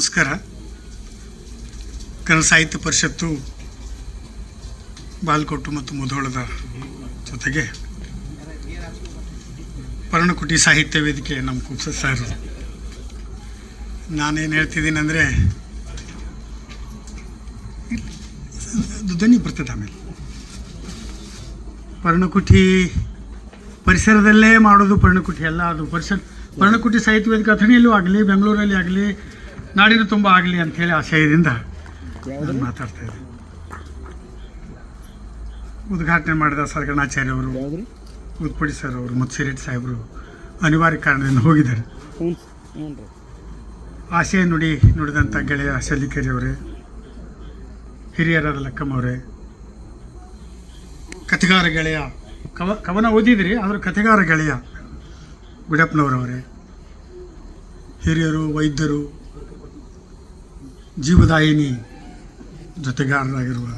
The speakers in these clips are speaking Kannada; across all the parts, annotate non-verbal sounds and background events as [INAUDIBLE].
ನಮಸ್ಕಾರ. ಕನ್ನಡ ಸಾಹಿತ್ಯ ಪರಿಷತ್ತು ಬಾಲ್ಕೋಟು ಮತ್ತು ಮುಧೋಳದ ಜೊತೆಗೆ ಪರ್ಣಕುಟಿ ಸಾಹಿತ್ಯ ವೇದಿಕೆ ನಮ್ಮ ಕುಪ್ಸ ಸರ್. ನಾನೇನು ಹೇಳ್ತಿದ್ದೀನಿ ಅಂದರೆ ಧ್ವನಿ ಬರ್ತದೆ ಆಮೇಲೆ. ಪರ್ಣಕುಟಿ ಪರಿಸರದಲ್ಲೇ ಮಾಡೋದು ಪರ್ಣಕುಟಿ ಅಲ್ಲ, ಅದು ಪರಿಸರ ಪರ್ಣಕುಟಿ ಸಾಹಿತ್ಯ ವೇದಿಕೆ ಅಥಣಿಯಲ್ಲೂ ಆಗಲಿ, ಬೆಂಗಳೂರಲ್ಲಿ ಆಗಲಿ ನಾಡಿನ ತುಂಬ ಆಗಲಿ ಅಂಥೇಳಿ ಆಶಯದಿಂದ ನಾನು ಮಾತಾಡ್ತಾ ಇದ್ದೆ ಉದ್ಘಾಟನೆ ಮಾಡಿದ ಸರ್ಗಣಾಚಾರ್ಯ ಅವರು ಸರ್ ಅವರು ಮತ್ತು ಸಿರೆಟ್ ಸಾಹೇಬರು ಅನಿವಾರ್ಯ ಕಾರಣದಿಂದ ಹೋಗಿದ್ದಾರೆ. ಆಶಯ ನುಡಿ ನುಡಿದಂಥ ಗೆಳೆಯ ಶಲ್ಲಿಕೇರಿ ಅವರೇ ಹಿರಿಯರಾದ ಲಕ್ಕಮ್ಮವರೇ ಕಥೆಗಾರ ಗೆಳೆಯ ಕವ ಕವನ ಓದಿದ್ರಿ ಆದರೂ ಕಥೆಗಾರ ಗೆಳೆಯ ಗುಡಪ್ಪನವರವರೇ ಹಿರಿಯರು ವೈದ್ಯರು ಜೀವದಾಯಿನಿ ಜೊತೆಗಾರರಾಗಿರುವ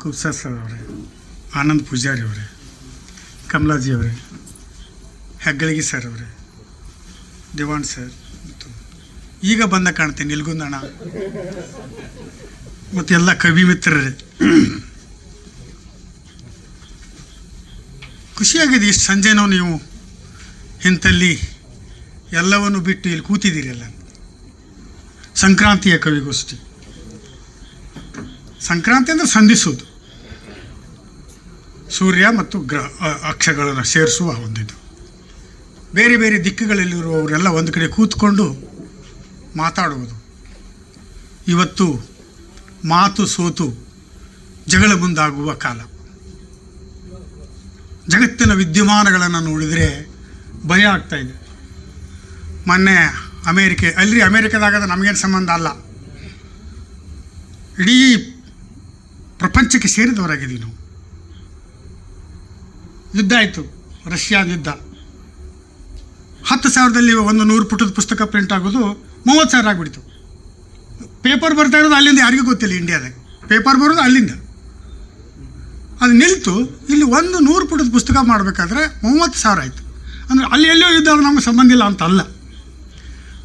ಕುಬ್ಸ ಸರ್ ಅವರೇ, ಆನಂದ್ ಪೂಜಾರಿ ಅವರೇ, ಕಮಲಾಜಿ ಅವರೇ, ಹೆಗ್ಗಳಿಗಿ ಸರ್ ಅವರೇ, ದಿವಾನ್ ಸರ್ ಮತ್ತು ಈಗ ಬಂದ ಕಾಣ್ತೀನಿ ನಿಲ್ಗುಂದಣ ಮತ್ತು ಎಲ್ಲ ಕವಿ ಮಿತ್ರರೇ. ಖುಷಿಯಾಗಿದೆ ಇಷ್ಟು ಸಂಜೆನೋ ನೀವು ಇಂಥಲ್ಲಿ ಎಲ್ಲವನ್ನು ಬಿಟ್ಟು ಇಲ್ಲಿ ಕೂತಿದ್ದೀರಲ್ಲ ಸಂಕ್ರಾಂತಿಯ ಕವಿಗೋಷ್ಠಿ. ಸಂಕ್ರಾಂತಿ ಅಂದರೆ ಸಂಧಿಸುವುದು. ಸೂರ್ಯ ಮತ್ತು ಗ್ರಹ ಅಕ್ಷಗಳನ್ನು ಸೇರಿಸುವ ಒಂದಿದು. ಬೇರೆ ಬೇರೆ ದಿಕ್ಕುಗಳಲ್ಲಿರುವವರೆಲ್ಲ ಒಂದು ಕಡೆ ಕೂತ್ಕೊಂಡು ಮಾತಾಡುವುದು. ಇವತ್ತು ಮಾತು ಸೋತು ಜಗಳ ಮುಂದಾಗುವ ಕಾಲ. ಜಗತ್ತಿನ ವಿದ್ಯಮಾನಗಳನ್ನು ನೋಡಿದರೆ ಭಯ ಆಗ್ತಾಯಿದೆ ಮೊನ್ನೆ ಅಮೇರಿಕೆ ಅಲ್ರಿ ಅಮೇರಿಕದಾಗ ನಮಗೇನು ಸಂಬಂಧ ಅಲ್ಲ. ಇಡೀ ಪ್ರಪಂಚಕ್ಕೆ ಸೇರಿದವರಾಗಿದ್ದೀವಿ ನಾವು. ಯುದ್ಧ ಆಯಿತು ರಷ್ಯಾದ ಯುದ್ಧ. ಹತ್ತು ಸಾವಿರದಲ್ಲಿ ಒಂದು ನೂರು ಪುಟದ ಪುಸ್ತಕ ಪ್ರಿಂಟ್ ಆಗೋದು ಮೂವತ್ತು ಸಾವಿರ ಆಗಿಬಿಡ್ತು. ಪೇಪರ್ ಬರ್ತಾ ಇರೋದು ಅಲ್ಲಿಂದ ಯಾರಿಗೂ ಗೊತ್ತಿಲ್ಲ, ಇಂಡಿಯಾದಾಗ. ಪೇಪರ್ ಬರೋದು ಅಲ್ಲಿಂದ. ಅದು ನಿಲ್ತು, ಇಲ್ಲಿ ಒಂದು ನೂರು ಪುಟದ ಪುಸ್ತಕ ಮಾಡಬೇಕಾದ್ರೆ ಮೂವತ್ತು ಸಾವಿರ ಆಯಿತು. ಅಂದರೆ ಅಲ್ಲಿ ಎಲ್ಲೋ ಯುದ್ಧ ನಮಗೆ ಸಂಬಂಧ ಇಲ್ಲ ಅಂತ ಅಲ್ಲ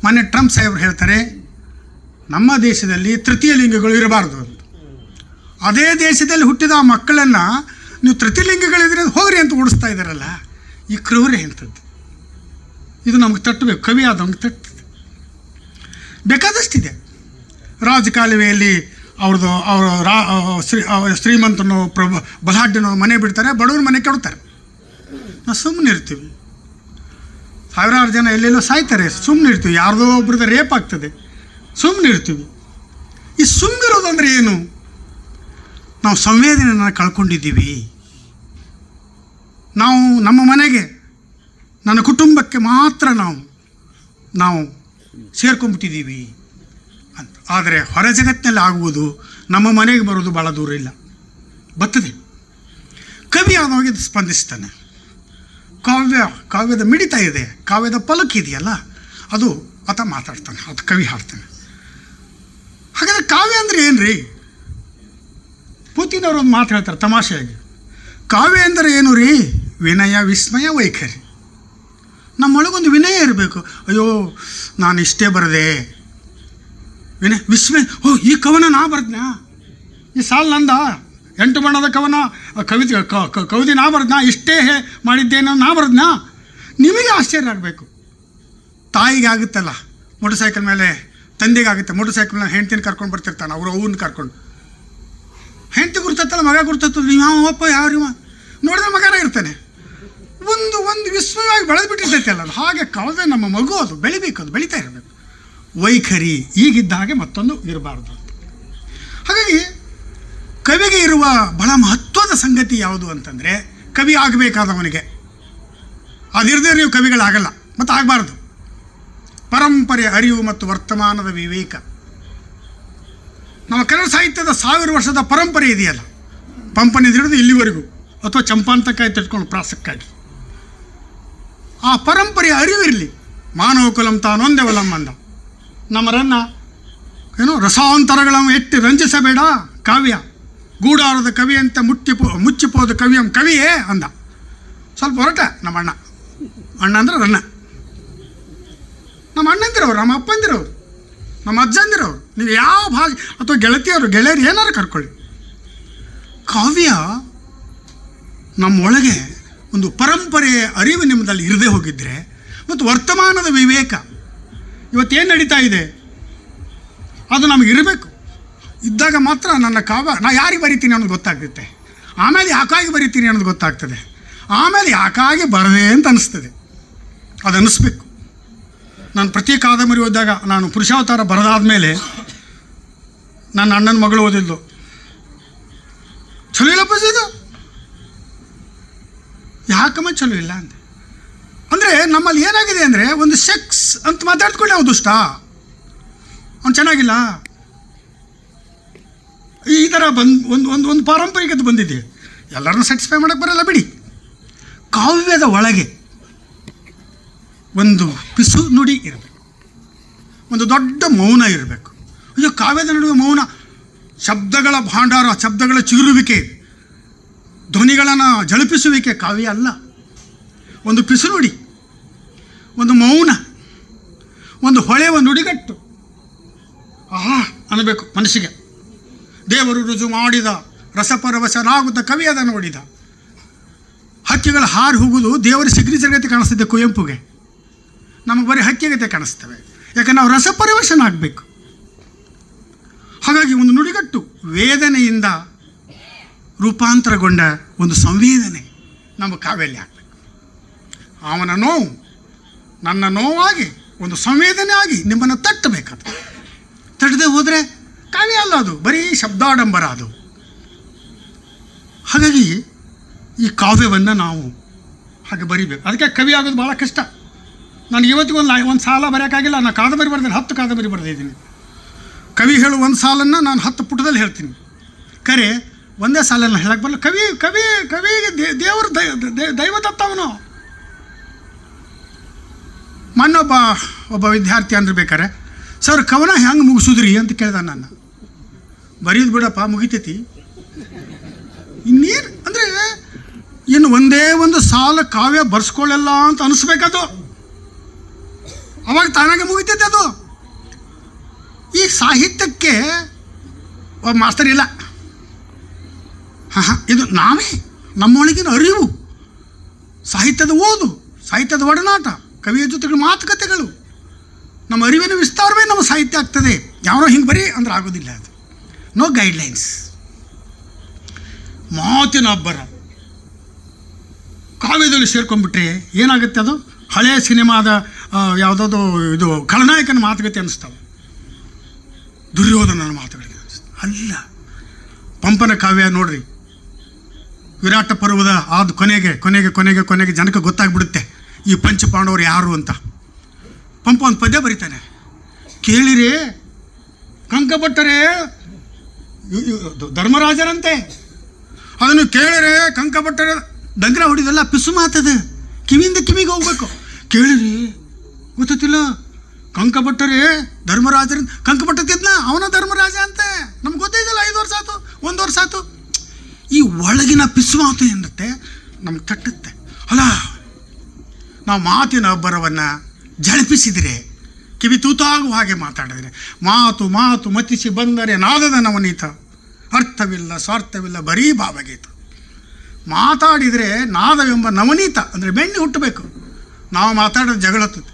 ಮೊನ್ನೆ ಟ್ರಂಪ್ ಸಾಹೇಬ್ರು ಹೇಳ್ತಾರೆ, ನಮ್ಮ ದೇಶದಲ್ಲಿ ತೃತೀಯ ಲಿಂಗಗಳು ಇರಬಾರ್ದು ಅಂತ. ಅದೇ ದೇಶದಲ್ಲಿ ಹುಟ್ಟಿದ ಆ ಮಕ್ಕಳನ್ನು ನೀವು ತೃತೀಯಲಿಂಗಗಳಿದ್ರೆ ಹೋಗ್ರಿ ಅಂತ ಓಡಿಸ್ತಾ ಇದ್ದಾರಲ್ಲ, ಈ ಕ್ರೂರೇ ಹೇಳ್ತದ್ದು ಇದು ನಮಗೆ ತಟ್ಟಬೇಕು, ಕವಿ ಆದವಂಗೆ ತಟ್ಟುತ್ತೆ ಬೇಕಾದಷ್ಟಿದೆ. ರಾಜಕಾಲುವೆಯಲ್ಲಿ ಅವ್ರದ್ದು, ಅವರು ರಾ, ಶ್ರೀ ಶ್ರೀಮಂತನು ಪ್ರಭು ಬಲಾಢ್ಯನೋ ಮನೆ ಬಿಡ್ತಾರೆ, ಬಡವ್ರ ಮನೆ ಕೆಡ್ತಾರೆ. ನಾವು ಸುಮ್ಮನೆ ಇರ್ತೀವಿ ಸಾವಿರಾರು ಜನ ಎಲ್ಲೆಲ್ಲೋ ಸಾಯ್ತಾರೆ. ಸುಮ್ಮನೆ ಇರ್ತೀವಿ. ಯಾರ್ದೋ ಒಬ್ರದ್ದು ರೇಪ್ ಆಗ್ತದೆ. ಸುಮ್ಮನೆ ಇರ್ತೀವಿ. ಈ ಸುಮ್ಮಿರೋದಂದ್ರೆ ಏನು? ನಾವು ಸಂವೇದನೆಯನ್ನು ಕಳ್ಕೊಂಡಿದ್ದೀವಿ. ನಾವು ನಮ್ಮ ಮನೆಗೆ, ನನ್ನ ಕುಟುಂಬಕ್ಕೆ ಮಾತ್ರ ನಾವು ನಾವು ಸೇರ್ಕೊಂಡ್ಬಿಟ್ಟಿದ್ದೀವಿ ಅಂತ. ಆದರೆ ಹೊರ ಜಗತ್ತಿನಲ್ಲಿ ಆಗುವುದು ನಮ್ಮ ಮನೆಗೆ ಬರೋದು ಭಾಳ ದೂರ ಇಲ್ಲ. ಬರ್ತದೆ. ಕವಿ ಆದವಾಗ ಸ್ಪಂದಿಸ್ತಾನೆ. ಕಾವ್ಯ, ಕಾವ್ಯದ ಮಿಡಿತ ಇದೆ, ಕಾವ್ಯದ ಪಲಕ್ ಇದೆಯಲ್ಲ, ಅದು ಆತ ಮಾತಾಡ್ತಾನೆ ಅದು ಕವಿ ಹಾಡ್ತಾನೆ. ಹಾಗಾದ್ರೆ ಕಾವ್ಯ ಅಂದರೆ ಏನು ರೀ ಪುತಿನವರು ಒಂದು ಮಾತು ಹೇಳ್ತಾರೆ ತಮಾಷೆಯಾಗಿ. ಕಾವ್ಯ ಅಂದರೆ ಏನು ರೀ? ವಿನಯ, ವಿಸ್ಮಯ, ವೈಖರಿ. ನಮ್ಮೊಳಗೊಂದು ವಿನಯ ಇರಬೇಕು. ಅಯ್ಯೋ, ನಾನು ಇಷ್ಟೇ ಬರದೆ. ವಿನಯ, ವಿಸ್ಮಯ, ಓ, ಈ ಕವನ ನಾ ಬರ್ದ್ನಾ? ಈ ಸಾಲ್ ನಂದ? ಎಂಟು ಬಣ್ಣದ ಕವನ ಕವಿತೆ ಕವಿತೆ ನಾ ಬರದ್ನಾ ಇಷ್ಟೇ ಮಾಡಿದ್ದೇನೋ ನಾ ಬರ್ದ್ನಾ ನಿಮಗೆ ಆಶ್ಚರ್ಯ ಆಗಬೇಕು. ತಾಯಿಗೆ ಆಗುತ್ತಲ್ಲ, ಮೋಟರ್ ಸೈಕಲ್ ಮೇಲೆ, ತಂದೆಗೆ ಆಗುತ್ತೆ, ಮೋಟರ್ ಸೈಕಲ್ ಮೇಲೆ ಹೆಂಡ್ತಿನ ಕರ್ಕೊಂಡು ಬರ್ತಿರ್ತಾನೆ, ಅವರು ಅವನ್ನ ಕರ್ಕೊಂಡು. ಹೆಂಡತಿ ಗುರ್ತತ್ತಲ್ಲ, ಮಗ ಗುರ್ತತ್ತು ನೀವು ಯಾವ ಅಪ್ಪ ಯಾರಿವ ನೋಡಿದ್ರೆ ಮಗನ ಇರ್ತಾನೆ. ಒಂದು ಒಂದು ವಿಸ್ಮಯವಾಗಿ ಬೆಳೆದು ಬಿಟ್ಟಿರ್ತೈತೆ ಅಲ್ಲ ಹಾಗೆ ಕವದೆ ನಮ್ಮ ಮಗು ಅದು, ಬೆಳಿಬೇಕು, ಅದು ಬೆಳೀತಾ ಇರಬೇಕು. ವೈಖರಿ, ಈಗಿದ್ದ ಹಾಗೆ ಮತ್ತೊಂದು ಇರಬಾರ್ದು ಹಾಗಾಗಿ ಕವಿಗೆ ಇರುವ ಬಹಳ ಮಹತ್ವದ ಸಂಗತಿ ಯಾವುದು ಅಂತಂದರೆ ಕವಿ ಆಗಬೇಕಾದವನಿಗೆ. ಅದಿರದೆ ನೀವು ಕವಿಗಳಾಗಲ್ಲ, ಮತ್ತು ಆಗಬಾರ್ದು. ಪರಂಪರೆ, ಅರಿವು ಮತ್ತು ವರ್ತಮಾನದ ವಿವೇಕ. ನಮ್ಮ ಕನ್ನಡ ಸಾಹಿತ್ಯದ ಸಾವಿರ ವರ್ಷದ ಪರಂಪರೆ ಇದೆಯಲ್ಲ ಪಂಪನಿಂದ ಹಿಡಿದು ಇಲ್ಲಿವರೆಗೂ, ಅಥವಾ ಚಂಪಾಂತಕಾಯಿ ತಿಳ್ಕೊಂಡು ಪ್ರಾಸಕ್ಕಾಗಿ. ಆ ಪರಂಪರೆಯ ಅರಿವಿರಲಿ ಮಾನವ ಕುಲಂ ತಾನೊಂದೆವಲಂ ಅಂದ. ನಮ್ಮರನ್ನು ಏನು ರಸಾಂತರಗಳನ್ನು ಎತ್ತಿ ರಂಜಿಸಬೇಡ ಕಾವ್ಯ. ಗೂಡಾರದ ಕವಿ ಅಂತ ಮುಟ್ಟಿ ಮುಚ್ಚಿಪೋದ ಕವಿಯಂ ಕವಿಯೇ ಅಂದ. ಸ್ವಲ್ಪ ಹೊರಟ ನಮ್ಮ ಅಣ್ಣ. ಅಣ್ಣ ಅಂದ್ರೆ ರನ್ನ ನಮ್ಮ ಅಣ್ಣಂದಿರವ್ರು, ನಮ್ಮ ಅಪ್ಪಂದಿರವ್ರು, ನಮ್ಮ ಅಜ್ಜಂದಿರವ್ರು, ನೀವು ಯಾವ ಭಾಗ, ಅಥವಾ ಗೆಳತಿಯವರು, ಗೆಳೆಯರು ಏನಾರು ಕರ್ಕೊಳ್ಳಿ. ಕಾವ್ಯ ನಮ್ಮೊಳಗೆ ಒಂದು ಪರಂಪರೆಯ ಅರಿವು ನಿಮ್ಮದಲ್ಲಿ ಇರದೇ ಹೋಗಿದ್ದರೆ ಮತ್ತು ವರ್ತಮಾನದ ವಿವೇಕ ಇವತ್ತೇನು ನಡೀತಾ ಇದೆ? ಅದು ನಮಗೆ ಇರಬೇಕು. ಇದ್ದಾಗ ಮಾತ್ರ ನನ್ನ ಕಾವ್ಯ ನಾ ಯಾರಿಗೆ ಬರಿತೀನಿ ಅನ್ನೋದು ಗೊತ್ತಾಗ್ತೈತೆ. ಆಮೇಲೆ ಯಾಕಾಗಿ ಬರಿತೀನಿ ಅನ್ನೋದು ಗೊತ್ತಾಗ್ತದೆ. ಆಮೇಲೆ ಯಾಕಾಗಿ ಬರದೆ ಅಂತ ಅನಿಸ್ತದೆ. ಅದು ಅನ್ನಿಸ್ಬೇಕು ನಾನು ಪ್ರತಿ ಕಾದಂಬರಿ ಓದಿದಾಗ ನಾನು ಪುರುಷಾವತಾರ ಬರದಾದ ಮೇಲೆ ನನ್ನ ಅಣ್ಣನ ಮಗಳು ಓದಿದ್ಲು ಚಲೋ ಇಲ್ಲಪ್ಪ ಇದು ಯಾಕಮ್ಮ ಚಲೋ ಇಲ್ಲ ಅಂದೆ ಅಂದರೆ ನಮ್ಮಲ್ಲಿ ಏನಾಗಿದೆ ಅಂದರೆ ಒಂದು ಸೆಕ್ಸ್ ಅಂತ ಮಾತಾಡ್ಕೊಳ್ಳಿ ಅವ್ನು ದುಷ್ಟ. ಅವ್ನು ಚೆನ್ನಾಗಿಲ್ಲ. ಈ ಥರ ಬಂದು, ಒಂದು ಒಂದು ಒಂದು ಪಾರಂಪರಿಕತೆ ಬಂದಿದೆ. ಎಲ್ಲರನ್ನೂ ಸ್ಯಾಟಿಸ್ಫೈ ಮಾಡೋಕ್ಕೆ ಬರಲ್ಲ, ಬಿಡಿ. ಕಾವ್ಯದ ಒಳಗೆ ಒಂದು ಪಿಸು ನುಡಿ ಇರಬೇಕು. ಒಂದು ದೊಡ್ಡ ಮೌನ ಇರಬೇಕು. ಅಯ್ಯೋ, ಕಾವ್ಯದ ನಡುವೆ ಮೌನ. ಶಬ್ದಗಳ ಭಾಂಡಾರ, ಶಬ್ದಗಳ ಚಿಗುರುವಿಕೆ, ಧ್ವನಿಗಳನ್ನು ಜಳಪಿಸುವಿಕೆ ಕಾವ್ಯ ಅಲ್ಲ. ಒಂದು ಪಿಸು ನುಡಿ, ಒಂದು ಮೌನ, ಒಂದು ಹೊಳೆವ ನುಡಿಗಟ್ಟು. ಆಹಾ, ಅನ್ನಬೇಕು ಮನಸ್ಸಿಗೆ. ದೇವರು ರುಜು ಮಾಡಿದ ರಸಪರವಶನಾಗುತ್ತ ಕವಿ ಅದನ್ನು ನೋಡಿದ. ಹಕ್ಕಿಗಳ ಹಾರಿ ಹೋಗುವುದು ದೇವರ ಸಿಗ್ನೇಚರ್ಗತೆ ಕಾಣಿಸ್ತದೆ ಕುವೆಂಪುಗೆ. ನಮಗೆ ಬರೀ ಹಕ್ಕಿಗತೆ ಕಾಣಿಸ್ತವೆ. ಯಾಕಂದ್ರೆ ನಾವು ರಸಪರಿವಶನಾಗಬೇಕು. ಹಾಗಾಗಿ ಒಂದು ನುಡಿಗಟ್ಟು ವೇದನೆಯಿಂದ ರೂಪಾಂತರಗೊಂಡ ಒಂದು ಸಂವೇದನೆ ನಮ್ಮ ಕಾವ್ಯಲ್ಲಿ ಆಗಬೇಕು. ಅವನ ನೋವು, ನನ್ನ ನೋವಾಗಿ ಒಂದು ಸಂವೇದನೆ ಆಗಿ ನಿಮ್ಮನ್ನು ತಟ್ಟಬೇಕದು ತಟ್ಟದೆ ಹೋದರೆ ಕಾವ್ಯ ಅಲ್ಲ ಅದು, ಬರೀ ಶಬ್ದಾಡಂಬರ ಅದು. ಹಾಗಾಗಿ ಈ ಕಾವ್ಯವನ್ನು ನಾವು ಹಾಗೆ ಬರಿಬೇಕು. ಅದಕ್ಕೆ ಕವಿ ಆಗೋದು ಭಾಳ ಕಷ್ಟ. ನಾನು ಇವತ್ತಿಗೂ ಒಂದು ಒಂದು ಸಾಲ ಬರೆಯೋಕ್ಕಾಗಿಲ್ಲ. ನಾನು ಕಾದಂಬರಿ ಬರೆದಿದ್ದೀನಿ ಹತ್ತು ಕಾದಂಬರಿ ಬರೆದಿದ್ದೀನಿ ಕವಿ ಹೇಳು ಒಂದು ಸಾಲನ್ನು ನಾನು ಹತ್ತು ಪುಟದಲ್ಲಿ ಹೇಳ್ತೀನಿ. ಕರೆ, ಒಂದೇ ಸಾಲನ್ನು ಹೇಳಕ್ಕೆ ಬರಲ್ಲ. ಕವಿ ಕವಿ, ಕವಿಗೆ ದೇವರು ದೈ- ದತ್ತವನು ಅವನು. ಮೊನ್ನೊಬ್ಬ ಒಬ್ಬ ವಿದ್ಯಾರ್ಥಿ ಅಂದ್ರೆ ಬೇಕಾರೆ, ಸರ್, ಕವನ ಹೆಂಗೆ ಮುಗಿಸಿದ್ರಿ? ಅಂತ ಕೇಳ್ದೆ ನನ್ನ. ಬರೀದು ಬಿಡಪ್ಪ, ಮುಗಿತೈತಿ. ಇನ್ನೇನು ಅಂದರೆ, ಇನ್ನು ಒಂದೇ ಒಂದು ಸಾಲ ಕಾವ್ಯ ಬರ್ಸ್ಕೊಳ್ಳಲ್ಲ ಅಂತ ಅನಿಸ್ಬೇಕದು. ಅವಾಗ ತಾನಾಗೆ ಮುಗಿತೈತೆ ಅದು. ಈ ಸಾಹಿತ್ಯಕ್ಕೆ ಒಬ್ಬ ಮಾಸ್ತರ್ ಇಲ್ಲ. ಹಾಂ ಹಾಂ ಇದು ನಾವೇ, ನಮ್ಮೊಳಗಿನ ಅರಿವು. ಸಾಹಿತ್ಯದ ಓದು, ಸಾಹಿತ್ಯದ ಒಡನಾಟ, ಕವಿಯ ಜೊತೆಗಳ ಮಾತುಕತೆಗಳು. ನಮ್ಮ ಅರಿವಿನ ವಿಸ್ತಾರವೇ ನಮ್ಮ ಸಾಹಿತ್ಯ ಆಗ್ತದೆ. ಯಾರೋ ಹಿಂಗೆ ಬರೀ ಅಂದ್ರೆ ಆಗೋದಿಲ್ಲ ಅದು. ನೋ ಗೈಡ್ಲೈನ್ಸ್ ಮಾತಿನ ಅಬ್ಬರ. ಕಾವ್ಯದಲ್ಲಿ ಸೇರ್ಕೊಂಡ್ಬಿಟ್ರೆ ಏನಾಗುತ್ತೆ ಅದು? ಹಳೆಯ ಸಿನಿಮಾದ ಯಾವುದಾದ್ರು ಇದು ಖಳನಾಯಕನ ಮಾತುಕತೆ ಅನ್ನಿಸ್ತಾವೆ ದುರ್ಯೋಧನನ ಮಾತುಗಳಿಗೆ ಅನಿಸ್ತು ಅಲ್ಲ. ಪಂಪನ ಕಾವ್ಯ ನೋಡ್ರಿ. ವಿರಾಟ ಪರ್ವದ ಆದ ಕೊನೆಗೆ ಕೊನೆಗೆ ಕೊನೆಗೆ ಕೊನೆಗೆ ಜನಕ್ಕೆ ಗೊತ್ತಾಗ್ಬಿಡುತ್ತೆ. ಈ ಪಂಚಪಾಂಡವರು ಯಾರು ಅಂತ. ಪಂಪ ಒಂದು ಪದ್ಯ ಬರೀತಾನೆ. ಕೇಳಿರಿ ಕಂಕಭಟ್ಟರೇ ಧರ್ಮರಾಜರಂತೆ. ಅದನ್ನು ಕೇಳಿರೆ ಕಂಕಪಟ್ಟರ ಡಂಗ್ರ ಹೊಡಿದಲ್ಲ ಪಿಸು ಮಾತದ. ಕಿವಿಯಿಂದ ಕಿವಿಗೆ ಹೋಗ್ಬೇಕು. ಕೇಳಿರಿ ಗೊತ್ತಿಲ್ಲ ಕಂಕಪಟ್ಟರೇ ಧರ್ಮರಾಜರ, ಕಂಕ ತಿದ್ನ ಅವನ ಧರ್ಮರಾಜ ಅಂತೆ. ನಮ್ಗೆ ಗೊತ್ತಿದ್ದಲ್ಲ ಐದು ವರ್ಷ ಆಯ್ತು, ಒಂದು ವರ್ಷ ಆಯ್ತು. ಈ ಒಳಗಿನ ಪಿಸು ಮಾತು ಏನಿರುತ್ತೆ ನಮ್ಗೆ ತಟ್ಟುತ್ತೆ. ಅಲ್ಲ, ನಾವು ಮಾತಿನ ಅಬ್ಬರವನ್ನು ಜಳಪಿಸಿದರೆ ಕಿವಿ ತೂತಾಗುವ ಹಾಗೆ ಮಾತಾಡಿದರೆ, ಮಾತು ಮಾತು ಮತಿಸಿ ಬಂದರೆ ನಾದದ ನವನೀತ, ಅರ್ಥವಿಲ್ಲ, ಸ್ವಾರ್ಥವಿಲ್ಲ, ಬರೀ ಭಾವಗೀತ. ಮಾತಾಡಿದರೆ ನಾದವೆಂಬ ನವನೀತ, ಅಂದರೆ ಬೆಣ್ಣೆ ಹುಟ್ಟಬೇಕು. ನಾವು ಮಾತಾಡೋದು ಜಗಳತ್ತದೆ.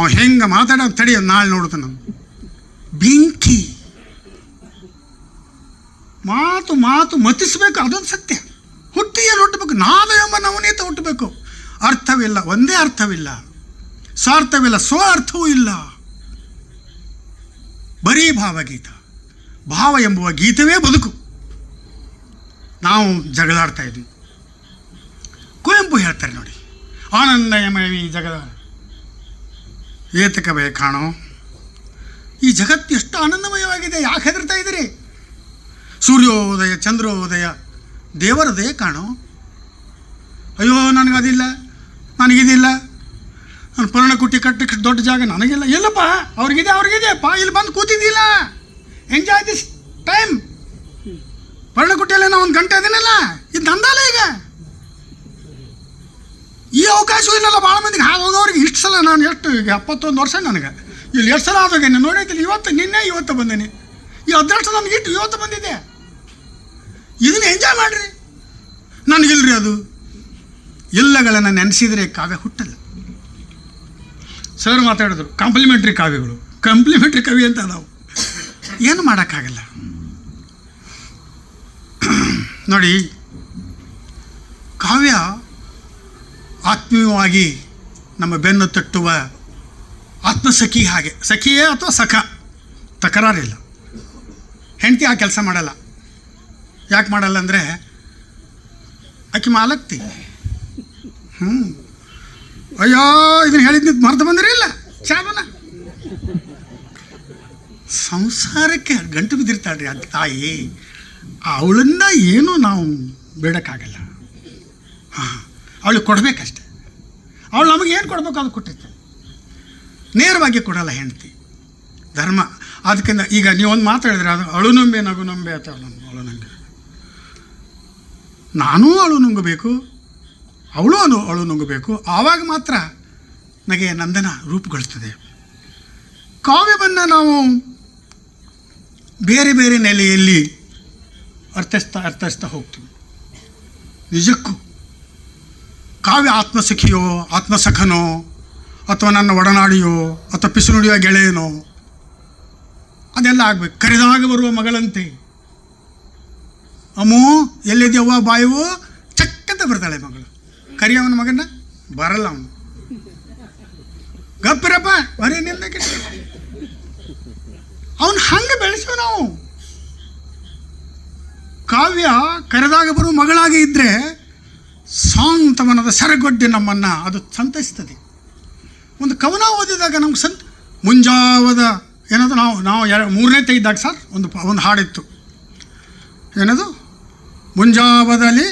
ಅವ ಹೆಂಗೆ ಮಾತಾಡೋದು ತಡೆಯೋ ನಾಳೆ ನೋಡುತ್ತೆ ನಾನು. ಬೆಂಕಿ. ಮಾತು ಮಾತು ಮತಿಸಬೇಕು, ಅದೊಂದು ಸತ್ಯ. ಹುಟ್ಟಿಯಲ್ಲಿ ಹುಟ್ಟಬೇಕು, ನಾದವೆಂಬ ನವನೀತ ಹುಟ್ಟಬೇಕು. ಅರ್ಥವಿಲ್ಲ, ಒಂದೇ ಅರ್ಥವಿಲ್ಲ. ಸ್ವಾರ್ಥವಿಲ್ಲ, ಸ್ವಾರ್ಥವೂ ಇಲ್ಲ. ಬರೀ ಭಾವಗೀತ. ಭಾವ ಎಂಬುವ ಗೀತವೇ ಬದುಕು. ನಾವು ಜಗಳಾಡ್ತಾ ಇದ್ವಿ. ಕುವೆಂಪು ಹೇಳ್ತಾರೆ ನೋಡಿ ಆನಂದಮಯವಿ ಜಗದ ಏತಕವೇ ಕಾಣೋ. ಈ ಜಗತ್ತು ಎಷ್ಟು ಆನಂದಮಯವಾಗಿದೆ, ಯಾಕೆ ಹೆದರ್ತಾ ಇದ್ದೀರಿ? ಸೂರ್ಯೋದಯ, ಚಂದ್ರೋದಯ, ದೇವರದೇ ಕಾಣೋ. ಅಯ್ಯೋ, ನನಗದಿಲ್ಲ, ನನಗಿದಿಲ್ಲ. ನಾನು ಪರ್ಣಕುಟ್ಟಿ ಕಟ್ಟಕ್ಕೆ ದೊಡ್ಡ ಜಾಗ ನನಗಿಲ್ಲ ಎಲ್ಲಪ್ಪ, ಅವ್ರಿಗಿದೆ ಅವ್ರಿಗಿದೆ ಪಾ ಇಲ್ಲಿ ಬಂದು ಕೂತಿದ್ದಿಲ್ಲ ಎಂಜಾಯ್ ದಿಸ್ ಟೈಮ್ ಪರ್ಣಕುಟ್ಟಿಯಲ್ಲಿ ನಾವು ಒಂದು ಗಂಟೆ ಅದನ್ನಲ್ಲ? ಇದು ನಂದಲ್ಲ ಈಗ? ಈ ಅವಕಾಶವೂ ಇಲ್ಲಲ್ಲ ಭಾಳ ಮಂದಿಗೆ ಹಾಗೆ ಹೋಗೋರಿಗೆ ಇಷ್ಟು ಸಲ ನಾನು ಎಷ್ಟು, ಈಗ ಎಪ್ಪತ್ತೊಂದು ವರ್ಷ ನನಗೆ. ಇಲ್ಲಿ ಎಷ್ಟು ಸಲ ಆದೋಗೇನೆ ನೋಡೈತಿಲ್ಲ ಇವತ್ತು, ನಿನ್ನೆ, ಇವತ್ತು ಬಂದೇನೆ. ಈ ಅದೃಷ್ಟ ನನಗೆ ಇಟ್ಟು ಇವತ್ತು ಬಂದಿದೆ ಇದನ್ನ ಎಂಜಾಯ್ ಮಾಡ್ರಿ. ನನಗಿಲ್ರಿ ಅದು. ಎಲ್ಲಗಳನ್ನು ನೆನೆಸಿದರೆ ಕಾವ್ಯ ಹುಟ್ಟಲ್ಲ. ಸರ್ ಮಾತಾಡಿದ್ರು ಕಾಂಪ್ಲಿಮೆಂಟ್ರಿ ಕಾವ್ಯಗಳು. ಕಾಂಪ್ಲಿಮೆಂಟ್ರಿ ಕವಿ ಅಂತ ನಾವು. ಏನು ಮಾಡೋಕ್ಕಾಗಲ್ಲ. ನೋಡಿ, ಕಾವ್ಯ ಆತ್ಮೀಯವಾಗಿ ನಮ್ಮ ಬೆನ್ನು ತಟ್ಟುವ ಆತ್ಮಸಖಿ ಹಾಗೆ. ಸಖಿಯೇ ಅಥವಾ ಸಖ? ತಕರಾರಿಲ್ಲ. ಹೆಂಡತಿ ಆ ಕೆಲಸ ಮಾಡಲ್ಲ. ಯಾಕೆ ಮಾಡಲ್ಲ ಅಂದರೆ, ಆಕೆ ಮಾಲಕ್ತಿ. ಹ್ಞೂ ಅಯ್ಯೋ ಇದನ್ನ ಹೇಳಿದ್ನಿ ಮರ್ತು ಬಂದಿರಿ ಇಲ್ಲ. ಚಾವನ ಸಂಸಾರಕ್ಕೆ ಗಂಟು ಬಿದ್ದಿರ್ತಾಳ್ರಿ ಅದು ತಾಯಿ. ಅವಳನ್ನ ಏನು ನಾವು ಬೇಡಕ್ಕಾಗಲ್ಲ. ಹಾಂ ಅವಳಿಗೆ ಕೊಡಬೇಕಷ್ಟೆ. ಅವಳು ನಮಗೆ ಏನು ಕೊಡಬೇಕು ಅದು ಕೊಟ್ಟಿರ್ತಾಳೆ ನೇರವಾಗಿ ಕೊಡಲ್ಲ ಹೆಂಡತಿ. ಧರ್ಮ. ಅದಕ್ಕಿಂತ ಈಗ ನೀವೊಂದು ಮಾತು ಹೇಳಿದ್ರೆ ಅದು ಅಳು ನಂಬೆ ನಗು ನಂಬೆ ಅಂತ ಅಳು ನಂಗೆ. ನಾನೂ ಅಳು ನುಂಗಬೇಕು. ಅವಳು ಅನು ಅವಳು ನುಂಗಬೇಕು. ಆವಾಗ ಮಾತ್ರ ನನಗೆ ನಂದನ ರೂಪುಗೊಳಿಸ್ತದೆ ಕಾವ್ಯವನ್ನು ನಾವು ಬೇರೆ ಬೇರೆ ನೆಲೆಯಲ್ಲಿ ಅರ್ಥಿಸ್ತಾ ಅರ್ಥಿಸ್ತಾ ಹೋಗ್ತೀವಿ. ನಿಜಕ್ಕೂ ಕಾವ್ಯ ಆತ್ಮಸಖಿಯೋ, ಆತ್ಮಸಖನೋ, ಅಥವಾ ನನ್ನ ಒಡನಾಡಿಯೋ, ಅಥವಾ ಪಿಸುನುಡಿಯ ಗೆಳೆಯನೋ, ಅದೆಲ್ಲ ಆಗ್ಬೇಕು. ಕರೆದಾಗ ಬರುವ ಮಗಳಂತೆ. ಅಮ್ಮೋ ಎಲ್ಲಿದೆಯವ್ವ ಬಾಯವೋ ಚಕ್ಕಂತ ಬರ್ತಾಳೆ ಮಗಳು. ಕರಿಯವನ ಮಗನ? ಬರಲ್ಲ ಅವನು. ಗಪ್ಪಿರಪ್ಪ, ಬರೀ ನಿಂದಕ್ಕೆ ಅವನು ಹಂಗೆ ಬೆಳೆಸೋ ನಾವು ಕಾವ್ಯ ಕರೆದಾಗ ಬರುವ ಮಗಳಾಗಿ ಇದ್ದರೆ ಸಾಂತವನದ ಸರಗೊಡ್ಡೆ ನಮ್ಮನ್ನು ಅದು ಸಂತೈಸ್ತದೆ. ಒಂದು ಕವನ ಓದಿದಾಗ ನಮ್ಗೆ ಸಂತ, ಮುಂಜಾವದ ಏನದು ನಾವು ನಾವು ಎರಡು, ಮೂರನೇ ತೆಗೆದಾಗ ಸರ್, ಒಂದು ಒಂದು ಹಾಡಿತ್ತು. ಏನದು? ಮುಂಜಾವದಲ್ಲಿ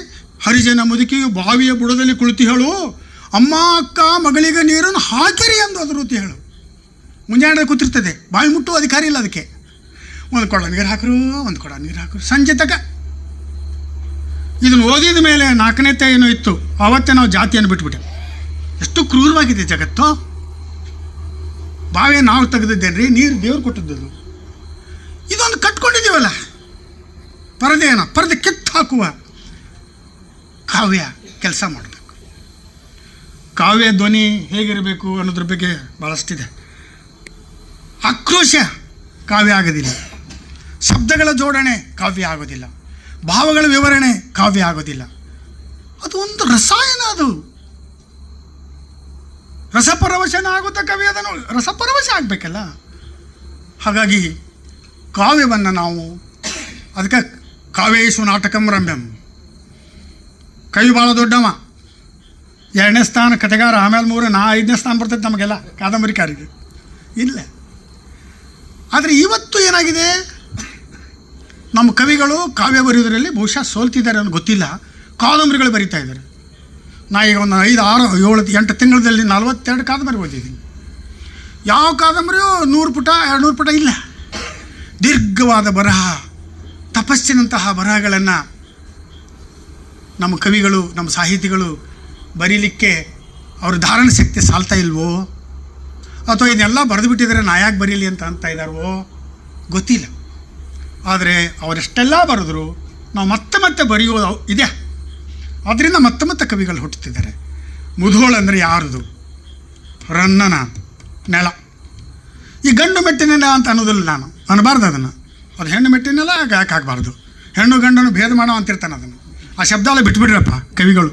ಹರಿಜನ ಮುದುಕಿ ಬಾವಿಯ ಬುಡದಲ್ಲಿ ಕುಳಿತು ಹೇಳು, ಅಮ್ಮ, ಅಕ್ಕ, ಮಗಳಿಗೆ ನೀರನ್ನು ಹಾಕಿರಿ ಎಂದು ಅದರೂತಿ ಹೇಳು. ಮುಂಜಾನೆ ಕೂತಿರ್ತದೆ. ಬಾವಿ ಮುಟ್ಟು ಅಧಿಕಾರಿ ಇಲ್ಲ ಅದಕ್ಕೆ. ಒಂದು ಕೊಡ ನೀರು ಹಾಕರು, ಒಂದು ಕೊಡ ನೀರು ಹಾಕರು. ಸಂಜೆ ತಕ. ಇದನ್ನು ಓದಿದ ಮೇಲೆ ನಾಲ್ಕನೇ ಏನೋ ಇತ್ತು. ಆವತ್ತೇ ನಾವು ಜಾತಿಯನ್ನು ಬಿಟ್ಬಿಟ್ಟೆ. ಎಷ್ಟು ಕ್ರೂರವಾಗಿದೆ ಜಗತ್ತು. ಬಾವಿ ನಾವು ತೆಗೆದಿದ್ದೇನ್ರಿ, ನೀರು ದೇವ್ರು ಕೊಟ್ಟದ್ದು ಇದೊಂದು ಕಟ್ಕೊಂಡಿದ್ದೀವಲ್ಲ. ಪರದೆ ಏನ ಪರದೆ ಕಿತ್ತು ಹಾಕುವ ಕಾವ್ಯ ಕೆಲಸ ಮಾಡಬೇಕು. ಕಾವ್ಯ ಧ್ವನಿ ಹೇಗಿರಬೇಕು ಅನ್ನೋದ್ರ ಬಗ್ಗೆ ಭಾಳಷ್ಟಿದೆ ಆಕ್ರೋಶ ಕಾವ್ಯ ಆಗೋದಿಲ್ಲ. ಶಬ್ದಗಳ ಜೋಡಣೆ ಕಾವ್ಯ ಆಗೋದಿಲ್ಲ. ಭಾವಗಳ ವಿವರಣೆ ಕಾವ್ಯ ಆಗೋದಿಲ್ಲ. ಅದು ಒಂದು ರಸಾಯನ ಅದು. ರಸಪರವಶನ ಆಗುತ್ತಾ ಕವಿ ಅದನ್ನು ರಸಪರವಶ ಆಗಬೇಕಲ್ಲ. ಹಾಗಾಗಿ ಕಾವ್ಯವನ್ನು ನಾವು ಅದಕ್ಕೆ ಕಾವ್ಯೇಶು ನಾಟಕಂ ರಮ್ಯಂ ಕವಿ ಭಾಳ ದೊಡ್ಡವ. ಎರಡನೇ ಸ್ಥಾನ ಕತೆಗಾರ ಆಮೇಲೆ ಮೂರು, ನಾ ಐದನೇ ಸ್ಥಾನ ಬರ್ತೈತೆ ನಮಗೆಲ್ಲ ಕಾದಂಬರಿಕಾರಿಗೆ ಇಲ್ಲ. ಆದರೆ ಇವತ್ತು ಏನಾಗಿದೆ? ನಮ್ಮ ಕವಿಗಳು ಕಾವ್ಯ ಬರೆಯೋದ್ರಲ್ಲಿ ಬಹುಶಃ ಸೋಲ್ತಿದ್ದಾರೆ ಅನ್ನೋ ಗೊತ್ತಿಲ್ಲ. ಕಾದಂಬರಿಗಳು ಬರಿತಾ ಇದ್ದಾರೆ. ನಾ ಈಗ ಒಂದು ಐದು, ಆರು, ಏಳು, ಎಂಟು ತಿಂಗಳಲ್ಲಿ ನಲ್ವತ್ತೆರಡು ಕಾದಂಬರಿ ಓದಿದ್ದೀನಿ. ಯಾವ ಕಾದಂಬರಿಯೂ ನೂರು ಪುಟ ಎರಡು ನೂರು ಪುಟ ಇಲ್ಲ. ದೀರ್ಘವಾದ ಬರಹ, ತಪಸ್ಸಿನಂತಹ ಬರಹಗಳನ್ನು ನಮ್ಮ ಕವಿಗಳು, ನಮ್ಮ ಸಾಹಿತಿಗಳು ಬರೀಲಿಕ್ಕೆ ಅವ್ರ ಧಾರಣ ಶಕ್ತಿ ಸಾಲ್ತಾ ಇಲ್ವೋ? ಅಥವಾ ಇದನ್ನೆಲ್ಲ ಬರೆದು ಬಿಟ್ಟಿದ್ದಾರೆ ನಾ ಯಾಕೆ ಬರೀಲಿ ಅಂತ ಅಂತ ಇದ್ದಾರೋ ಗೊತ್ತಿಲ್ಲ. ಆದರೆ ಅವರೆಷ್ಟೆಲ್ಲ ಬರೆದ್ರು, ನಾವು ಮತ್ತೆ ಮತ್ತೆ ಬರೆಯೋದು ಇದೆ. ಅದರಿಂದ ಮತ್ತೆ ಮತ್ತೆ ಕವಿಗಳು ಹುಟ್ಟುತ್ತಿದ್ದಾರೆ ಮುಧೋಳು ಅಂದರೆ ಯಾರದು? ರನ್ನನ ನೆಲ. ಈ ಗಂಡು ಮೆಟ್ಟಿನ ಅಂತ ಅನ್ನೋದಿಲ್ಲ ನಾನು. ಅನ್ನಬಾರ್ದು ಅದನ್ನು. ಅದು ಹೆಣ್ಣು ಮೆಟ್ಟಿನ ನೆಲ ಯಾಕೆ ಹಾಕಬಾರ್ದು? ಹೆಣ್ಣು ಗಂಡನ್ನು ಭೇದ ಮಾಡೋ ಅಂತಿರ್ತಾನೆ ಅದನ್ನು. ಆ ಶಬ್ದ ಬಿಟ್ಬಿಡ್ರಪ್ಪ ಕವಿಗಳು.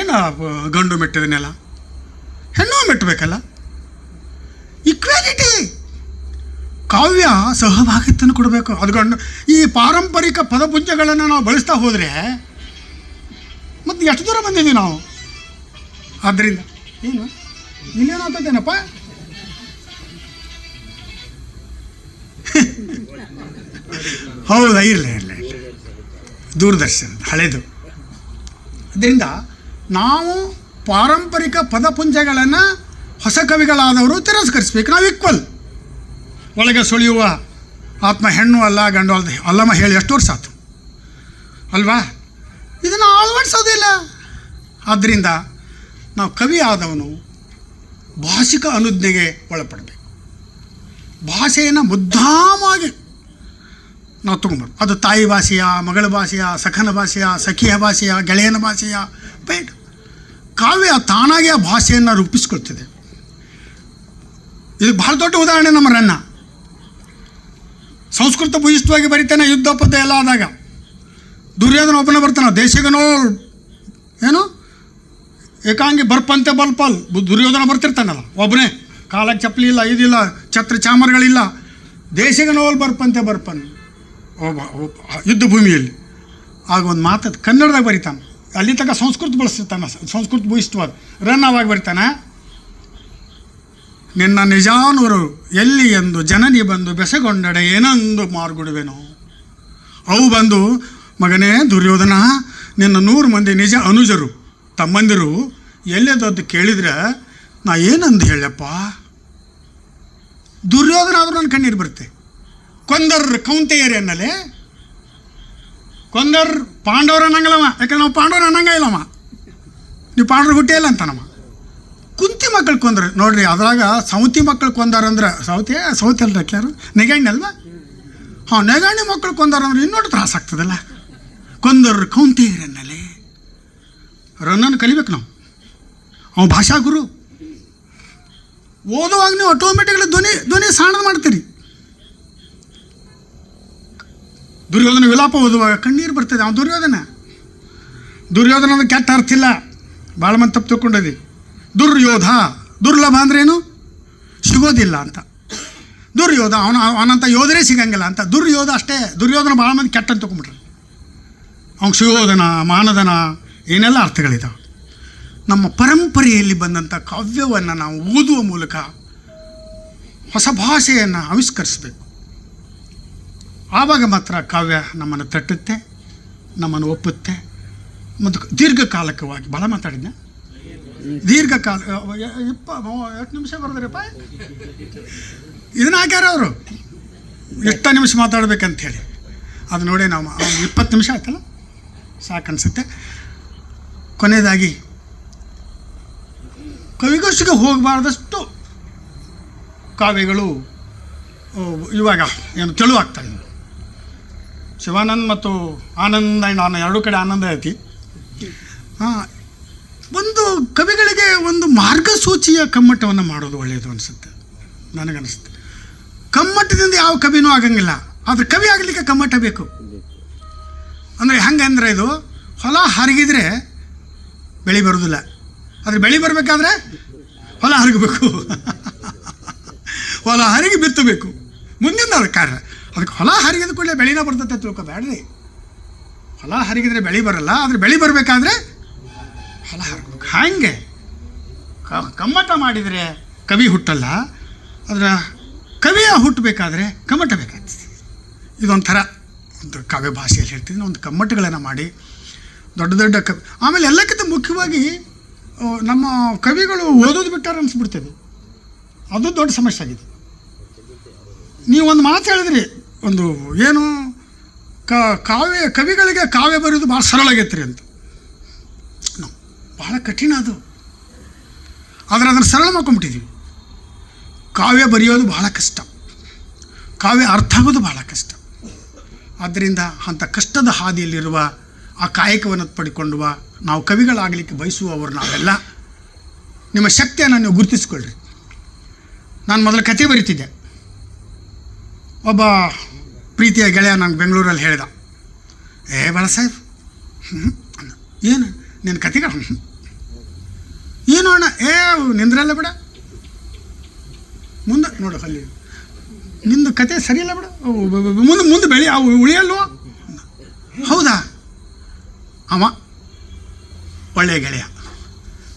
ಏನು ಗಂಡು ಮೆಟ್ಟಿದನ್ನೆಲ್ಲ? ನೆಲ ಹೆಣ್ಣು ಮೆಟ್ಟಬೇಕಲ್ಲ? ಇಕ್ವಾಲಿಟಿ ಕಾವ್ಯ ಸಹಭಾಗಿತ್ವನ ಕೊಡಬೇಕು. ಅದು ಗಂಡು, ಈ ಪಾರಂಪರಿಕ ಪದಪುಂಜಗಳನ್ನು ನಾವು ಬಳಸ್ತಾ ಹೋದರೆ ಮತ್ತು ಎಷ್ಟು ದೂರ ಬಂದಿದ್ದೀವಿ ನಾವು? ಆದ್ದರಿಂದ ಏನು? ಇಲ್ಲೇನಾಗ್ತದೇನಪ್ಪ [LAUGHS] ಹೌದಾ ಇರಲಿ. ದೂರದರ್ಶನ, ಹಳೆದು. ಅದರಿಂದ ನಾವು ಪಾರಂಪರಿಕ ಪದಪುಂಜಗಳನ್ನು ಹೊಸ ಕವಿಗಳಾದವರು ತಿರಸ್ಕರಿಸ್ಬೇಕು. ನಾವು ಈಕ್ವಲ್ ಒಳಗೆ ಸುಳಿಯುವ ಆತ್ಮ, ಹೆಣ್ಣು, ಅಲ್ಲ, ಗಂಡು ಅಲ್ಲ ಅಲ್ಲಮ್ಮ ಹೇಳಿ ಎಷ್ಟು ವರ್ಷ ಆಯ್ತು ಅಲ್ವಾ? ಇದನ್ನು ಅಳವಡಿಸೋದಿಲ್ಲ. ಆದ್ದರಿಂದ ನಾವು ಕವಿ ಆದವನು ಭಾಷಿಕ ಅನುಜ್ಞೆಗೆ ಒಳಪಡಬೇಕು. ಭಾಷೆಯನ್ನು ಮುದ್ದಾಮಾಗಿ ನಾವು ತೊಗೊಂಬರ್ದು ಅದು ತಾಯಿ ಭಾಷೆಯ, ಮಗಳ ಭಾಷೆಯ, ಸಖನ ಭಾಷೆಯ, ಸಖಿಯ ಭಾಷೆಯ, ಗೆಳೆಯನ ಭಾಷೆಯ, ಬೇಡ. ಕಾವ್ಯ ತಾನಾಗೆ ಆ ಭಾಷೆಯನ್ನು ರೂಪಿಸ್ಕೊಳ್ತಿದೆ. ಇದು ಬಹಳ ದೊಡ್ಡ ಉದಾಹರಣೆ ನಮ್ಮ ರನ್ನ. ಸಂಸ್ಕೃತ ಭೂಯಿಷ್ಠವಾಗಿ ಬರಿತಾನೆ ಯುದ್ಧ ಪದ್ಧ ಎಲ್ಲ ಆದಾಗ. ದುರ್ಯೋಧನ ಒಬ್ಬನೇ ಬರ್ತಾನೆ ದೇಶಗನೋ ಏನು? ಏಕಾಂಗಿ ಬರ್ಪಂತೆ ಬಲ್ಪಲ್. ದುರ್ಯೋಧನ ಬರ್ತಿರ್ತಾನಲ್ಲ, ಒಬ್ಬನೇ. ಕಾಲಕ್ಕೆ ಚಪ್ಪಲಿ ಇಲ್ಲ, ಇದಿಲ್ಲ, ಛತ್ರ ಚಾಮರಗಳಿಲ್ಲ. ದೇಶಗನೋಲ್ ಬರ್ಪಂತೆ ಬರ್ಪನ್. ಒಬ್ಬ ಯುದ್ಧ ಭೂಮಿಯಲ್ಲಿ ಆಗ ಒಂದು ಮಾತು ಕನ್ನಡದಾಗ ಬರೀತಾನೆ. ಅಲ್ಲಿ ತನಕ ಸಂಸ್ಕೃತ ಬಳಸಿರ್ತಾನೆ ಸಂಸ್ಕೃತ ಭೂಯಿಷ್ಠವಾದ. ರನ್ ಅವಾಗ ಬರಿತಾನೆ, ನಿನ್ನ ನಿಜಾನೂರು ಎಲ್ಲಿ ಎಂದು ಜನನಿ ಬಂದು ಬೆಸಗೊಂಡಡೆ ಏನೊಂದು ಮಾರ್ಗುಡುವೆನು? ಅವು ಬಂದು, ಮಗನೇ, ದುರ್ಯೋಧನ, ನಿನ್ನ ನೂರು ಮಂದಿ ನಿಜ ಅನುಜರು, ತಮ್ಮಂದಿರು ಎಲ್ಲೆದದ್ದು ಕೇಳಿದ್ರೆ ನಾ ಏನಂದು ಹೇಳಪ್ಪ? ದುರ್ಯೋಧನ ಆದರೂ ನನ್ನ ಕಣ್ಣೀರು ಬರುತ್ತೆ. ಕೊಂದರ್ ಕೌಂತೆಯರಿ ಅನ್ನಲೆ ಕೊಂದರ್ ಪಾಂಡವರ ಅನ್ನಂಗಲ್ಲವ. ಯಾಕಂದ್ರೆ ನಾವು ಪಾಂಡವರ ಅನ್ನಂಗ ಇಲ್ಲವ. ನೀವು ಪಾಂಡವ್ರ ಹುಟ್ಟೇ ಇಲ್ಲ ಅಂತಾನಮ್ಮ ಕುಂತಿ ಮಕ್ಕಳು ಕೊಂದ್ರೆ. ನೋಡ್ರಿ, ಅದ್ರಾಗ ಸೌತಿ ಮಕ್ಕಳು ಕೊಂದಾರಂದ್ರೆ ಸೌತಿ ಸೌತಿ ಅಲ್ರಿ ಯಾರು? ನೆಗಣ್ಣಿ ಅಲ್ವಾ? ಹಾಂ, ನೆಗಣ್ಣಿ ಮಕ್ಕಳು ಕೊಂದಾರಂದ್ರೆ ಇನ್ನೊಟ್ಟು ತ್ರಾಸ ಆಗ್ತದಲ್ಲ. ಕೊಂದರು ಕೌಂತಿಯರನ್ನಲೆ ರನ್ನನ್ನು ಕಲಿಬೇಕು ನಾವು. ಅವ ಭಾಷಾ ಗುರು. ಓದುವಾಗ ನೀವು ಆಟೋಮೆಟಿಕ್ಲಿ ಧ್ವನಿ ಧ್ವನಿ ಸಾಣದ ಮಾಡ್ತೀರಿ. ದುರ್ಯೋಧನ ವಿಲಾಪ ಓದುವಾಗ ಕಣ್ಣೀರು ಬರ್ತದೆ ಅವನು ದುರ್ಯೋಧನ. ದುರ್ಯೋಧನದ ಕೆಟ್ಟ ಅರ್ಥ ಇಲ್ಲ. ಭಾಳ ಮಂದಿ ತಪ್ಪು ತಿಳ್ಕೊಂಡದಿ ದುರ್ಯೋಧ, ದುರ್ಲಭ ಅಂದ್ರೇನು? ಸಿಗೋದಿಲ್ಲ ಅಂತ. ದುರ್ಯೋಧ, ಅವನ, ಅವನಂತ ಯೋಧರೇ ಸಿಗಂಗಿಲ್ಲ ಅಂತ. ದುರ್ಯೋಧ ಅಷ್ಟೇ. ದುರ್ಯೋಧನ ಭಾಳ ಮಂದಿ ಕೆಟ್ಟ ಅಂತ ತೊಗೊಂಬಿಟ್ರು ಅವ್ನು ಸುಯೋಧನ, ಮಾನದನ, ಏನೆಲ್ಲ ಅರ್ಥಗಳಿದ್ದಾವೆ ನಮ್ಮ ಪರಂಪರೆಯಲ್ಲಿ ಬಂದಂಥ ಕಾವ್ಯವನ್ನು ನಾವು ಓದುವ ಮೂಲಕ ಹೊಸ ಭಾಷೆಯನ್ನು ಆವಿಷ್ಕರಿಸಬೇಕು. ಆವಾಗ ಮಾತ್ರ ಕಾವ್ಯ ನಮ್ಮನ್ನು ತಟ್ಟುತ್ತೆ, ನಮ್ಮನ್ನು ಒಪ್ಪುತ್ತೆ. ಮತ್ತು ದೀರ್ಘಕಾಲಕವಾಗಿ ಭಾಳ ಮಾತಾಡಿದ್ದೆ ದೀರ್ಘಕಾಲ ಇಪ್ಪ ಎಷ್ಟು ನಿಮಿಷ ಬರೋದ್ರಿಪ್ಪ? ಇದನ್ನ ಹಾಕ್ಯಾರ ಅವರು? ಎಷ್ಟು ನಿಮಿಷ ಮಾತಾಡ್ಬೇಕಂತ ಹೇಳಿ ಅದು ನೋಡಿ ನಾವು ಇಪ್ಪತ್ತು ನಿಮಿಷ ಆಯ್ತಲ್ಲ? ಸಾಕನ್ಸುತ್ತೆ. ಕೊನೆಯದಾಗಿ, ಕವಿಗೋಷ್ಠಿಗೆ ಹೋಗಬಾರ್ದಷ್ಟು ಕಾವ್ಯಗಳು ಇವಾಗ ಏನು ತೆಳುವಾಗ್ತಾ ಇದೆ ಶಿವಾನಂದ್ ಮತ್ತು ಆನಂದ, ನಾನು ಎರಡೂ ಕಡೆ ಆನಂದ ಐತಿ. ಹಾಂ, ಒಂದು ಕವಿಗಳಿಗೆ ಒಂದು ಮಾರ್ಗಸೂಚಿಯ ಕಮ್ಮಟವನ್ನು ಮಾಡೋದು ಒಳ್ಳೆಯದು ಅನಿಸುತ್ತೆ ನನಗನ್ನಿಸುತ್ತೆ ಕಮ್ಮಟದಿಂದ ಯಾವ ಕವಿನೂ ಆಗಂಗಿಲ್ಲ, ಆದರೆ ಕವಿ ಆಗಲಿಕ್ಕೆ ಕಮ್ಮಟ ಬೇಕು. ಅಂದರೆ ಹೆಂಗೆ ಅಂದರೆ ಇದು, ಹೊಲ ಹರಗಿದ್ರೆ ಬೆಳೆ ಬರೋದಿಲ್ಲ, ಆದರೆ ಬೆಳೆ ಬರಬೇಕಾದ್ರೆ ಹೊಲ ಹರಗಬೇಕು. [LAUGHS] ಹೊಲ ಹರಗಿ ಬಿತ್ತಬೇಕು. ಮುಂದಿನ ಕಾರ್ಯ. ಅದಕ್ಕೆ ಹೊಲ ಹರಿಗಿದ ಕೂಡಲೇ ಬೆಳೆನ ಬರ್ತದೆ ತಿಳ್ಕೊಬೇಡ್ರಿ. ಹೊಲ ಹರಿಗಿದ್ರೆ ಬೆಳೆ ಬರಲ್ಲ, ಆದರೆ ಬೆಳೆ ಬರಬೇಕಾದ್ರೆ ಹೊಲ ಹರಿಬೇಕು. ಹಾಗೆ ಕಮ್ಮಟ ಮಾಡಿದರೆ ಕವಿ ಹುಟ್ಟಲ್ಲ ಅದರ ಕವಿಯ ಹುಟ್ಟಬೇಕಾದ್ರೆ ಕಮ್ಮಟ ಬೇಕಾಗ್ತದೆ. ಇದೊಂಥರ ಒಂದು ಕಾವ್ಯ ಭಾಷೆಯಲ್ಲಿ ಹೇಳ್ತೀನಿ ಒಂದು ಕಮ್ಮಟಗಳನ್ನು ಮಾಡಿ, ದೊಡ್ಡ ದೊಡ್ಡ ಕವಿ ಆಮೇಲೆ ಎಲ್ಲಕ್ಕಿಂತ ಮುಖ್ಯವಾಗಿ ನಮ್ಮ ಕವಿಗಳು ಓದೋದು ಬಿಟ್ಟಾರ ಅನಿಸ್ಬಿಡ್ತೇವೆ ಅದು ದೊಡ್ಡ ಸಮಸ್ಯೆ ಆಗಿದೆ. ನೀವು ಒಂದು ಮಾತು ಹೇಳಿದ್ರಿ ಒಂದು ಏನು ಕಾವ್ಯ ಕವಿಗಳಿಗೆ ಕಾವ್ಯ ಬರೆಯೋದು ಭಾಳ ಸರಳ ರೀ ಅಂತ. ಭಾಳ ಕಠಿಣ ಅದು. ಆದರೆ ಅದನ್ನು ಸರಳ ಮಾಡ್ಕೊಂಬಿಟ್ಟಿದ್ದೀವಿ ಕಾವ್ಯ ಬರೆಯೋದು ಭಾಳ ಕಷ್ಟ. ಕಾವ್ಯ ಅರ್ಥ ಆಗೋದು ಭಾಳ ಕಷ್ಟ. ಆದ್ದರಿಂದ ಅಂಥ ಕಷ್ಟದ ಹಾದಿಯಲ್ಲಿರುವ ಆ ಕಾಯಕವನ್ನು ಪಡಿಕೊಂಡುವ ನಾವು ಕವಿಗಳಾಗಲಿಕ್ಕೆ ಬಯಸುವವರು ನಾವೆಲ್ಲ. ನಿಮ್ಮ ಶಕ್ತಿಯನ್ನು ನೀವು ಗುರುತಿಸ್ಕೊಳ್ರಿ. ನಾನು ಮೊದಲು ಕತೆ ಬರಿತಿದ್ದೆ. ಒಬ್ಬ ಪ್ರೀತಿಯ ಗೆಳೆಯ ನಂಗೆ ಬೆಂಗಳೂರಲ್ಲಿ ಹೇಳಿದ. ಏ ಬಾಳ ಸಾಹೇಬ್. ಏನು, ನಿನ್ನ ಕತೆಗಳು ಹ್ಞೂ ಏನು ಅಣ್ಣ, ಏ ನಿಂದ್ರಲ್ಲ ಬಿಡ. ಮುಂದೆ, ನೋಡು ಅಲ್ಲಿ. ನಿಂದು ಕತೆ ಸರಿಯಲ್ಲ ಬಿಡು. ಮುಂದೆ ಮುಂದೆ ಬೆಳಿ, ಅವು ಉಳಿಯಲ್ವೋ? ಹೌದಾ? ಅವ ಒಳ್ಳೆಯ ಗೆಳೆಯ.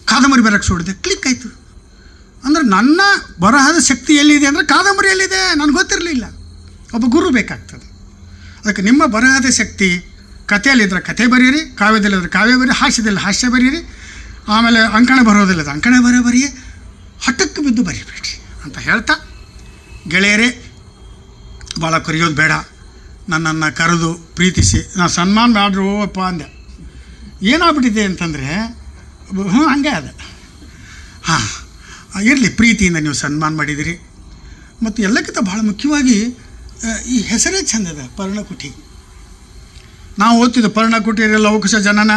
ಕಾದಂಬರಿ ಬರಕ್ಕೆ ನೋಡಿದೆ ಕ್ಲಿಕ್ ಆಯಿತು. ಅಂದ್ರೆ ನನ್ನ ಬರಹದ ಶಕ್ತಿ ಎಲ್ಲಿದೆ ಅಂದರೆ ಕಾದಂಬರಿ ಎಲ್ಲಿದೆ ನನಗೆ ಗೊತ್ತಿರಲಿಲ್ಲ. ಒಬ್ಬ ಗುರು ಬೇಕಾಗ್ತದೆ. ಅದಕ್ಕೆ ನಿಮ್ಮ ಬರಹದ ಶಕ್ತಿ ಕಥೆಯಲ್ಲಿದ್ದರೆ ಕಥೆ ಬರೀರಿ ಕಾವ್ಯದಲ್ಲಿದ್ದರೆ ಕಾವ್ಯ ಬರೀ ಹಾಸ್ಯದಲ್ಲಿ ಹಾಸ್ಯ ಬರೀರಿ ಆಮೇಲೆ ಅಂಕಣ ಬರೋದಿಲ್ಲದ ಅಂಕಣ ಬರ ಬರೀ ಹಠಕ್ಕೆ ಬಿದ್ದು ಬರೀಬೇಡಿ ಅಂತ ಹೇಳ್ತಾ, ಗೆಳೆಯರೇ ಭಾಳ ಕರೆಯೋದು ಬೇಡ. ನನ್ನನ್ನು ಕರೆದು ಪ್ರೀತಿಸಿ, ನಾ ಸನ್ಮಾನ ಮಾಡ್ರು ಅಪ್ಪ ಅಂದೆ. ಏನಾಗ್ಬಿಟ್ಟಿದೆ ಅಂತಂದರೆ ಹ್ಞೂ ಹಂಗೆ ಅದ ಹಾಂ, ಇರಲಿ, ಪ್ರೀತಿಯಿಂದ ನೀವು ಸನ್ಮಾನ ಮಾಡಿದಿರಿ. ಮತ್ತು ಎಲ್ಲಕ್ಕಿಂತ ಭಾಳ ಮುಖ್ಯವಾಗಿ ಈ ಹೆಸರೇ ಚಂದದ, ಪರ್ಣಕುಟಿ. ನಾವು ಓದ್ತಿದ್ದೆ ಇರಲ್ಲ ಅವಕಾಶ ಜನನ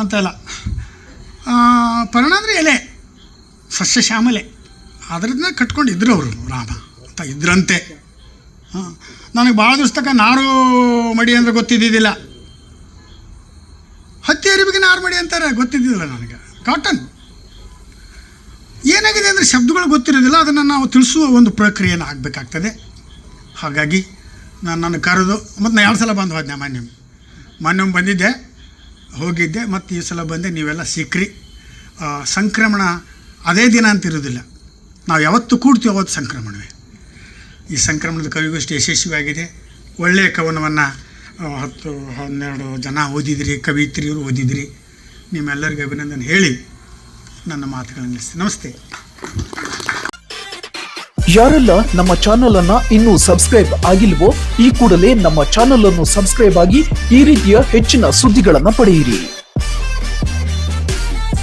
ಅಂತೆಲ್ಲ ಪರ್ಣ ಅಂದರೆ ಎಲೆ, ಸಸ್ಯ ಶ್ಯಾಮಲೆ. ಅದರಿಂದ ಕಟ್ಕೊಂಡಿದ್ರು ಅವರು, ರಾಮ ಅಂತ ಇದ್ರಂತೆ. ಹಾಂ ನನಗೆ ಭಾಳ ದಿವಸ ತನಕ ನಾರು ಮಡಿ ಅಂದರೆ ಗೊತ್ತಿದ್ದಿದ್ದಿಲ್ಲ. ಹತ್ತಿ ಅರಿವಿಗೆ ನಾರು ಮಡಿ ಅಂತಾರೆ ಗೊತ್ತಿದ್ದಿಲ್ಲ ನನಗೆ. ಕಾಟನ್ ಏನಾಗಿದೆ ಅಂದರೆ ಶಬ್ದಗಳು ಗೊತ್ತಿರೋದಿಲ್ಲ, ಅದನ್ನು ನಾವು ತಿಳಿಸುವ ಒಂದು ಪ್ರಕ್ರಿಯೆನ ಆಗಬೇಕಾಗ್ತದೆ. ಹಾಗಾಗಿ ನಾನು ನನ್ನ ಕರೆದು ಮತ್ತು ನಾನು ಎರಡು ಸಲ ಬಂದು ಹೋದ್ನೆ ಮೊನ್ನೆ ಮೊನ್ನೆ ಬಂದಿದ್ದೆ, ಹೋಗಿದ್ದೆ, ಮತ್ತು ಈ ಸಲ ಬಂದೆ, ನೀವೆಲ್ಲ ಸಿಕ್ಕ್ರಿ ಸಂಕ್ರಮಣ ಅದೇ ದಿನ ಅಂತ ಇರೋದಿಲ್ಲ. ನಾವು ಯಾವತ್ತು ಕೂಡ್ತೀವಿ, ಅವತ್ತು ಸಂಕ್ರಮಣವೇ. ಈ ಸಂಕ್ರಮಣದ ಕವಿಗೋಷ್ಠಿ ಯಶಸ್ವಿಯಾಗಿದೆ. ಒಳ್ಳೆಯ ಕವನವನ್ನು ಹತ್ತು, ಹನ್ನೆರಡು ಜನ ಓದಿದಿರಿ ಕವಿತ್ರಿಯವರು ಓದಿದಿರಿ. ನಿಮ್ಮೆಲ್ಲರಿಗೂ ಅಭಿನಂದನೆ ಹೇಳಿ ನನ್ನ ಮಾತುಗಳನ್ನು ನಮಸ್ತೆ. ಯಾರೆಲ್ಲ ನಮ್ಮ ಚಾನೆಲ್ ಅನ್ನ ಇನ್ನೂ ಸಬ್ಸ್ಕ್ರೈಬ್ ಆಗಿಲ್ವೋ, ಈ ಕೂಡಲೇ ನಮ್ಮ ಚಾನೆಲ್ ಅನ್ನು ಸಬ್ಸ್ಕ್ರೈಬ್ ಆಗಿ ಈ ರೀತಿಯ ಹೆಚ್ಚಿನ ಸುದ್ದಿಗಳನ್ನು ಪಡೆಯಿರಿ.